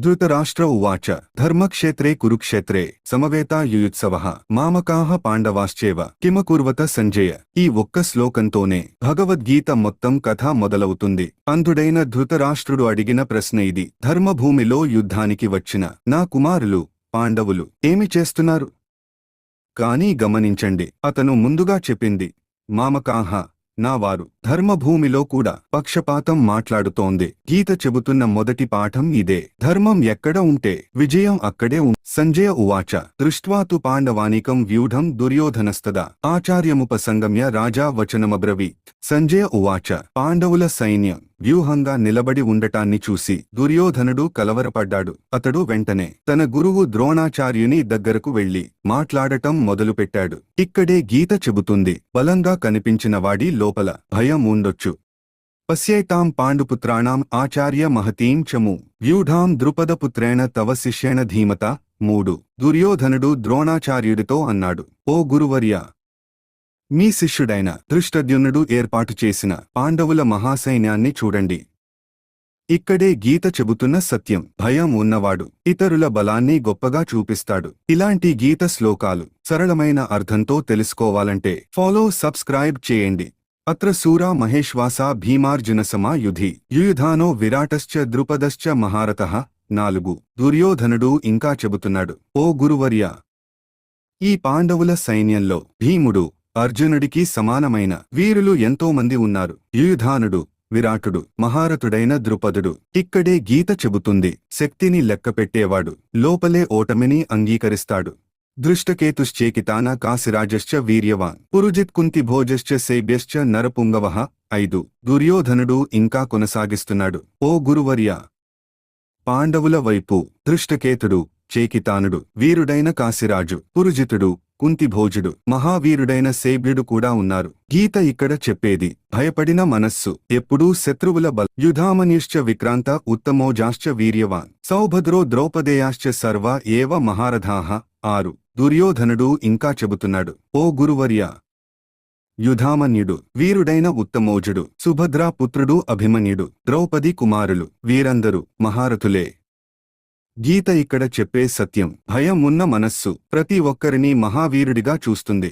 ధృతరాష్ట్ర ఉవాచ. ధర్మక్షేత్రే కురుక్షేత్రే. సమవేతాయుయుత్సవ మామకాహ పాండవాశ్చేవ. కిమకుర్వత సంజయ. ఈ ఒక్క శ్లోకంతోనే భగవద్గీత మొత్తం కథ మొదలవుతుంది. అంధుడైన ధృతరాష్ట్రుడు అడిగిన ప్రశ్న ఇది. ధర్మభూమిలో యుద్ధానికి వచ్చిన నా కుమారులు పాండవులు ఏమి చేస్తున్నారు? కానీ గమనించండి. అతను ముందుగా చెప్పింది మామకాహ నా వారు ధర్మభూమిలో కూడా పక్షపాతం మాట్లాడుతోంది. గీత చెబుతున్న మొదటి పాఠం ఇదే. ధర్మం ఎక్కడ ఉంటే విజయం అక్కడే ఉం సంజయ ఉవాచ. దృష్ట్వాతు పాండవానికం వ్యూఢం దుర్యోధనస్తదా. ఆచార్యముపసంగమ్య రాజా వచనమబ్రవీత్. సంజయ ఉవాచ. పాండవుల సైన్యం. వ్యూహంగా నిలబడి ఉండటాన్ని చూసి దుర్యోధనుడు కలవరపడ్డాడు. అతడు వెంటనే తన గురువు ద్రోణాచార్యుని దగ్గరకు వెళ్ళి మాట్లాడటం మొదలుపెట్టాడు. ఇక్కడే గీత చెబుతుంది బలంగా కనిపించిన వాడి లోపల భయం ఉండొచ్చు పశ్యేతాం పాండుపుత్రాణాం ఆచార్య మహతీం చము. వ్యూఢాం ద్రుపదపుత్రేణ తవ శిష్యేణ ధీమత. మూడు. దుర్యోధనుడు ద్రోణాచార్యుడితో అన్నాడు ఓ గురువర్య మీ శిష్యుడైన దృష్టద్యునుడు ఏర్పాటు చేసిన పాండవుల మహాసైన్యాన్ని చూడండి. ఇక్కడే గీత చెబుతున్న సత్యం భయం ఉన్నవాడు ఇతరుల బలాన్ని గొప్పగా చూపిస్తాడు. ఇలాంటి గీత శ్లోకాలు సరళమైన అర్థంతో తెలుసుకోవాలంటే ఫాలో సబ్స్క్రైబ్ చేయండి. అత్ర సూరా మహేశ్వాసా భీమార్జున సమాయుధి యుయుధానో విరాటశ్చ ద్రుపదశ్చ మహారథ నాలుగు. దుర్యోధనుడు ఇంకా చెబుతున్నాడు ఓ గురువర్య! ఈ పాండవుల సైన్యంలో భీముడు అర్జునుడికి సమానమైన వీరులు ఎంతో మంది ఉన్నారు. యుయుధానుడు విరాటుడు మహారథుడైన ద్రుపదుడు ఇక్కడే గీత చెబుతుంది. శక్తిని లెక్కపెట్టేవాడు లోపలే ఓటమిని అంగీకరిస్తాడు. దృష్టకేతుశ్చేకితాన కాశిరాజశ్చ వీర్యవాన్ పురుజిత్ కుంతిభోజశ్చ సేభ్యశ్చ నరపుంగవ ఐదు. దుర్యోధనుడు ఇంకా కొనసాగిస్తున్నాడు. ఓ గురువర్య! పాండవుల వైపు దృష్టకేతుడు చేకితానుడు వీరుడైన కాశిరాజు పురుజితుడు కుంతిభోజుడు మహావీరుడైన సేభ్యుడు కూడా ఉన్నారు. గీత ఇక్కడ చెప్పేది భయపడిన మనస్సు ఎప్పుడూ శత్రువుల బల యుధామనిశ్చ విక్రాంత ఉత్తమోజాశ్చ వీర్యవాన్ సౌభద్రో ద్రౌపదేయాశ్చ సర్వ ఏవ మహారథాహ ఆరు. దుర్యోధనుడు ఇంకా చెబుతున్నాడు ఓ గురువర్య! యుధామన్యుడు వీరుడైన ఉత్తమోజుడు సుభద్రా పుత్రుడు అభిమన్యుడు ద్రౌపది కుమారులు వీరందరూ మహారథులే! గీత ఇక్కడ చెప్పే సత్యం భయం ఉన్న మనస్సు ప్రతి ఒక్కరిని మహావీరుడిగా చూస్తుంది.